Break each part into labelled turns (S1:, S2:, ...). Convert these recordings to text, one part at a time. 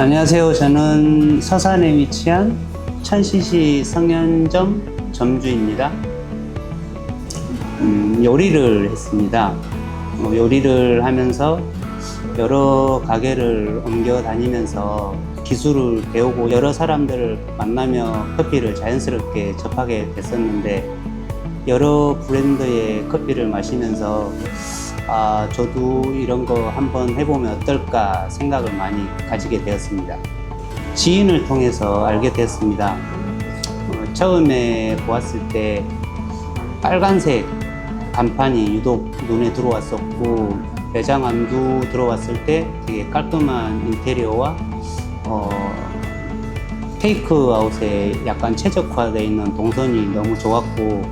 S1: 안녕하세요. 저는 서산에 위치한 천시시 성현점 점주입니다. 음, 요리를 했습니다. 어, 요리를 하면서 여러 가게를 옮겨 다니면서 기술을 배우고 여러 사람들을 만나며 커피를 자연스럽게 접하게 됐었는데 여러 브랜드의 커피를 마시면서 아, 저도 이런 거 한번 해보면 어떨까 생각을 많이 가지게 되었습니다. 지인을 통해서 알게 되었습니다. 어, 처음에 보았을 때 빨간색 간판이 유독 눈에 들어왔었고 매장 안도 들어왔을 때 되게 깔끔한 인테리어와 어, 테이크아웃에 약간 최적화되어 있는 동선이 너무 좋았고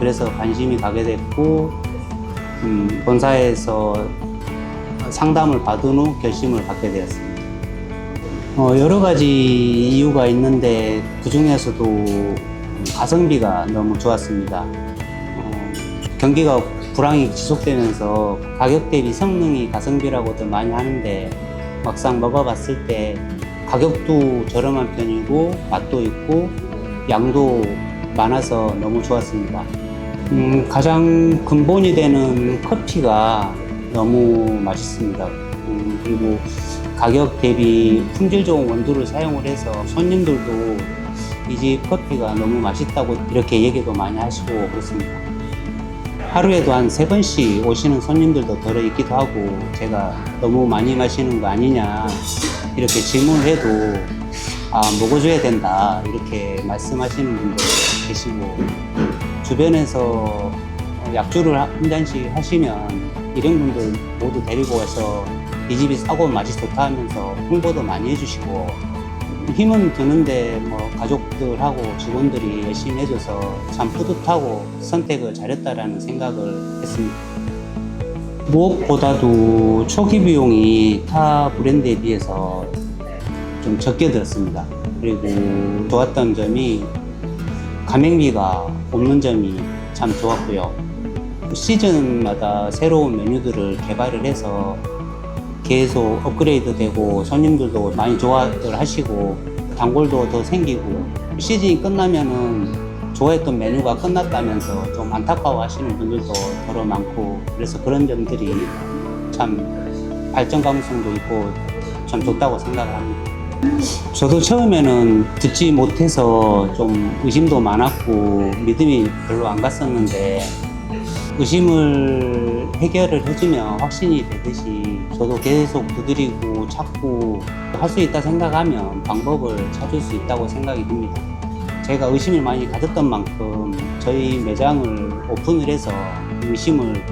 S1: 그래서 관심이 가게 됐고 음, 본사에서 상담을 받은 후 결심을 갖게 되었습니다. 어, 여러 가지 이유가 있는데 그 중에서도 가성비가 너무 좋았습니다. 어, 경기가 불황이 지속되면서 가격 대비 성능이 가성비라고들 많이 하는데 막상 먹어봤을 때 가격도 저렴한 편이고 맛도 있고 양도 많아서 너무 좋았습니다. 음, 가장 근본이 되는 커피가 너무 맛있습니다. 음, 그리고 가격 대비 품질 좋은 원두를 사용을 해서 손님들도 이 집 커피가 너무 맛있다고 이렇게 얘기도 많이 하시고 그렇습니다. 하루에도 한 세 번씩 오시는 손님들도 들어 있기도 하고 제가 너무 많이 마시는 거 아니냐 이렇게 질문을 해도 아 먹어줘야 된다 이렇게 말씀하시는 분도 계시고 주변에서 약주를 한 잔씩 하시면 일행분들 모두 데리고 와서 이 집이 싸고 맛이 좋다 하면서 홍보도 많이 해주시고 힘은 드는데 뭐 가족들하고 직원들이 열심히 해줘서 참 뿌듯하고 선택을 잘했다라는 생각을 했습니다. 무엇보다도 초기 비용이 타 브랜드에 비해서 좀 적게 들었습니다. 그리고 좋았던 점이 가맹비가 없는 점이 참 좋았고요. 시즌마다 새로운 메뉴들을 개발을 해서 계속 업그레이드 되고 손님들도 많이 좋아들 하시고 단골도 더 생기고 시즌이 끝나면은 좋아했던 메뉴가 끝났다면서 좀 안타까워 하시는 분들도 더러 많고 그래서 그런 점들이 참 발전 가능성도 있고 참 좋다고 생각을 합니다. 저도 처음에는 듣지 못해서 좀 의심도 많았고 믿음이 별로 안 갔었는데 의심을 해결을 해주면 확신이 되듯이 저도 계속 두드리고 찾고 할 수 있다 생각하면 방법을 찾을 수 있다고 생각이 듭니다. 제가 의심을 많이 가졌던 만큼 저희 매장을 오픈을 해서 의심을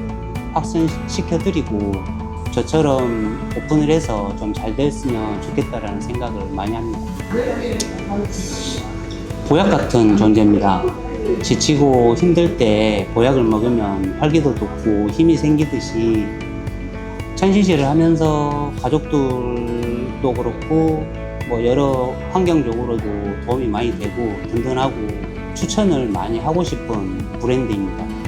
S1: 확산시켜드리고 저처럼 오픈을 해서 좀 잘 됐으면 좋겠다라는 생각을 많이 합니다. 보약 같은 존재입니다. 지치고 힘들 때 보약을 먹으면 활기도 돋고 힘이 생기듯이 천시시를 하면서 가족들도 그렇고 뭐 여러 환경적으로도 도움이 많이 되고 든든하고 추천을 많이 하고 싶은 브랜드입니다.